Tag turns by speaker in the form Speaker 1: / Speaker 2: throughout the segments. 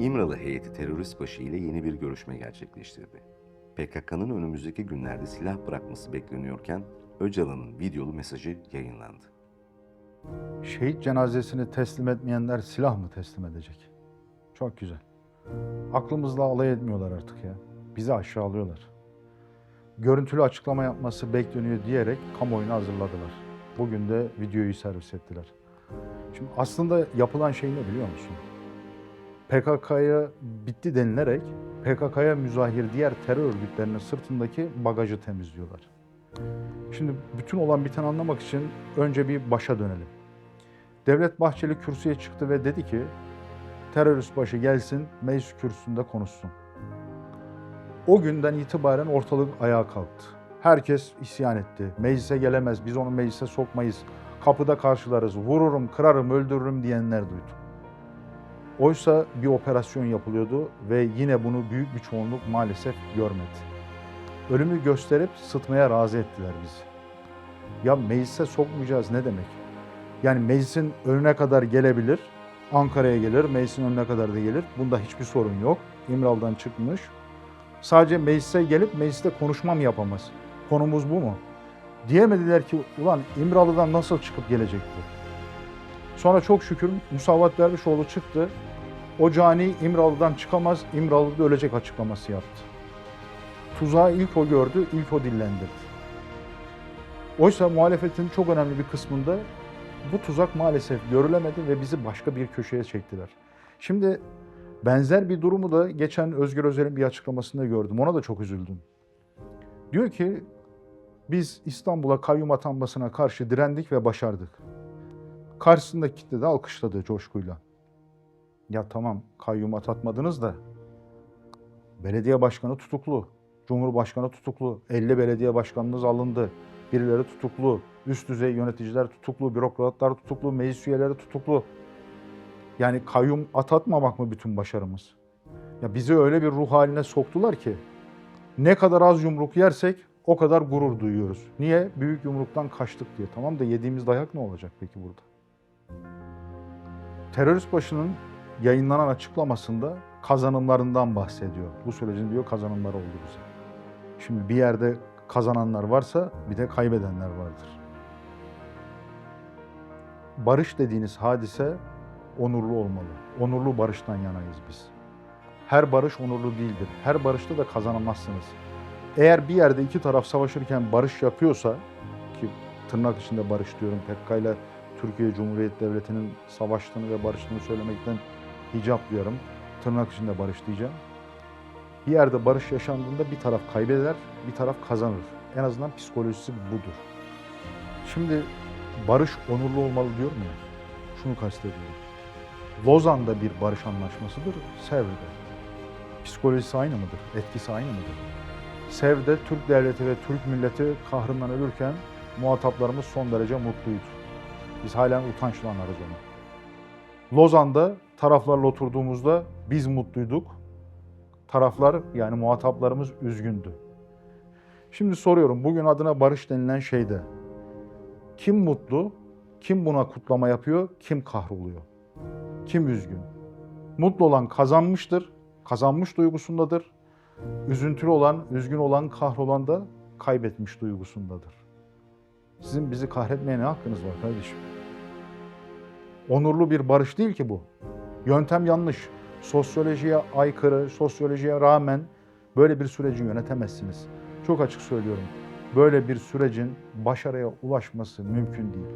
Speaker 1: İmralı heyeti terörist başı ile yeni bir görüşme gerçekleştirdi. PKK'nın önümüzdeki günlerde silah bırakması bekleniyorken Öcalan'ın videolu mesajı yayınlandı.
Speaker 2: Şehit cenazesini teslim etmeyenler silah mı teslim edecek? Çok güzel. Aklımızla alay etmiyorlar artık ya. Bizi aşağılıyorlar. Görüntülü açıklama yapması bekleniyor diyerek kamuoyunu hazırladılar. Bugün de videoyu servis ettiler. Şimdi aslında yapılan şey ne biliyor musun? PKK'ya bitti denilerek PKK'ya müzahir diğer terör örgütlerinin sırtındaki bagajı temizliyorlar. Şimdi bütün olan biteni anlamak için önce bir başa dönelim. Devlet Bahçeli kürsüye çıktı ve dedi ki terörist başı gelsin meclis kürsüsünde konuşsun. O günden itibaren ortalık ayağa kalktı. Herkes isyan etti. Meclise gelemez, biz onu meclise sokmayız. Kapıda karşılarız, vururum, kırarım, öldürürüm diyenler duydum. Oysa bir operasyon yapılıyordu ve yine bunu büyük bir çoğunluk maalesef görmedi. Ölümü gösterip sıtmaya razı ettiler bizi. Ya meclise sokmayacağız ne demek? Yani meclisin önüne kadar gelebilir, Ankara'ya gelir, meclisin önüne kadar da gelir. Bunda hiçbir sorun yok. İmral'dan çıkmış. Sadece meclise gelip mecliste konuşma mı yapamaz? Konumuz bu mu? Diyemediler ki ulan İmralı'dan nasıl çıkıp gelecek bu? Sonra çok şükür Musavat Dervişoğlu çıktı. O cani İmralı'dan çıkamaz, İmralı'da ölecek açıklaması yaptı. Tuzağı ilk o gördü, ilk o dillendirdi. Oysa muhalefetin çok önemli bir kısmında bu tuzak maalesef görülemedi ve bizi başka bir köşeye çektiler. Şimdi benzer bir durumu da geçen Özgür Özel'in bir açıklamasında gördüm. Ona da çok üzüldüm. Diyor ki biz İstanbul'a kayyum atanmasına karşı direndik ve başardık. Karşısındaki kitle de alkışladı coşkuyla. Ya tamam kayyum atatmadınız da belediye başkanı tutuklu, cumhurbaşkanı tutuklu, 50 belediye başkanınız alındı, birileri tutuklu, üst düzey yöneticiler tutuklu, bürokratlar tutuklu, meclis üyeleri tutuklu. Yani kayyum atatmamak mı bütün başarımız? Ya bizi öyle bir ruh haline soktular ki ne kadar az yumruk yersek o kadar gurur duyuyoruz. Niye? Büyük yumruktan kaçtık diye. Tamam da yediğimiz dayak ne olacak peki burada? Terörist başının yayınlanan açıklamasında kazanımlarından bahsediyor. Bu sürecin diyor kazanımları oldu bize. Şimdi bir yerde kazananlar varsa bir de kaybedenler vardır. Barış dediğiniz hadise onurlu olmalı. Onurlu barıştan yanayız biz. Her barış onurlu değildir. Her barışta da kazanamazsınız. Eğer bir yerde iki taraf savaşırken barış yapıyorsa ki tırnak içinde barış diyorum PKK ile Türkiye Cumhuriyeti Devleti'nin savaştığını ve barıştığını söylemekten hicap duyarım. Tırnak içinde barış diyeceğim. Bir yerde barış yaşandığında bir taraf kaybeder, bir taraf kazanır. En azından psikolojisi budur. Şimdi barış onurlu olmalı diyorum ya. Şunu kastediyorum. Lozan'da bir barış anlaşmasıdır, Sevr'de. Psikolojisi aynı mıdır? Etkisi aynı mıdır? Sevr'de Türk devleti ve Türk milleti kahrından ölürken muhataplarımız son derece mutluydu. Biz halen utançla anarız onu. Lozan'da taraflarla oturduğumuzda biz mutluyduk. Taraflar yani muhataplarımız üzgündü. Şimdi soruyorum bugün adına barış denilen şeyde kim mutlu, kim buna kutlama yapıyor, kim kahroluyor? Kim üzgün? Mutlu olan kazanmıştır, kazanmış duygusundadır. Üzüntülü olan, üzgün olan, kahrolan da kaybetmiş duygusundadır. Sizin bizi kahretmeye ne hakkınız var kardeşim? Onurlu bir barış değil ki bu. Yöntem yanlış. Sosyolojiye aykırı, sosyolojiye rağmen böyle bir süreci yönetemezsiniz. Çok açık söylüyorum. Böyle bir sürecin başarıya ulaşması mümkün değil.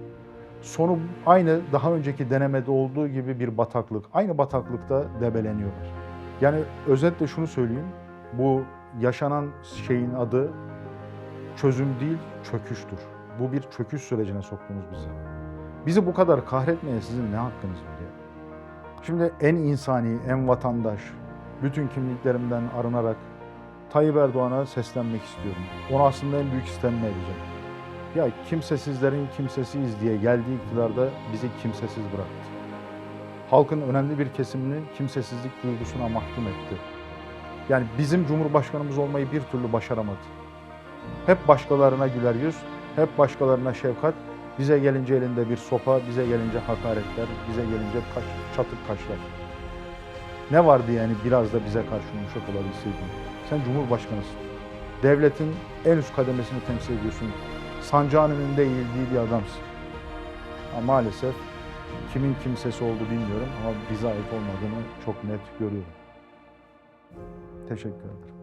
Speaker 2: Sonu aynı daha önceki denemede olduğu gibi bir bataklık. Aynı bataklıkta debeleniyorlar. Yani özetle şunu söyleyeyim. Bu yaşanan şeyin adı çözüm değil, çöküştür. Bu bir çöküş sürecine soktunuz bizi. Bizi bu kadar kahretmeye sizin ne hakkınız var ya? Şimdi en insani, en vatandaş, bütün kimliklerimden arınarak Tayyip Erdoğan'a seslenmek istiyorum. Onu aslında en büyük istenme edeceğim. Ya kimsesizlerin kimsesiyiz diye geldiği iktidarda bizi kimsesiz bıraktı. Halkın önemli bir kesimini kimsesizlik duygusuna mahkum etti. Yani bizim Cumhurbaşkanımız olmayı bir türlü başaramadı. Hep başkalarına güler yüz, hep başkalarına şefkat, bize gelince elinde bir sopa, bize gelince hakaretler, bize gelince kaş, çatık kaşlar. Ne vardı yani biraz da bize karşı yumuşak olabilseydin? Sen Cumhurbaşkanısın. Devletin en üst kademesini temsil ediyorsun. Sancağın önünde eğildiği bir adamsın. Ama maalesef kimin kimsesi oldu bilmiyorum ama bize ait olmadığını çok net görüyorum. Teşekkür ederim.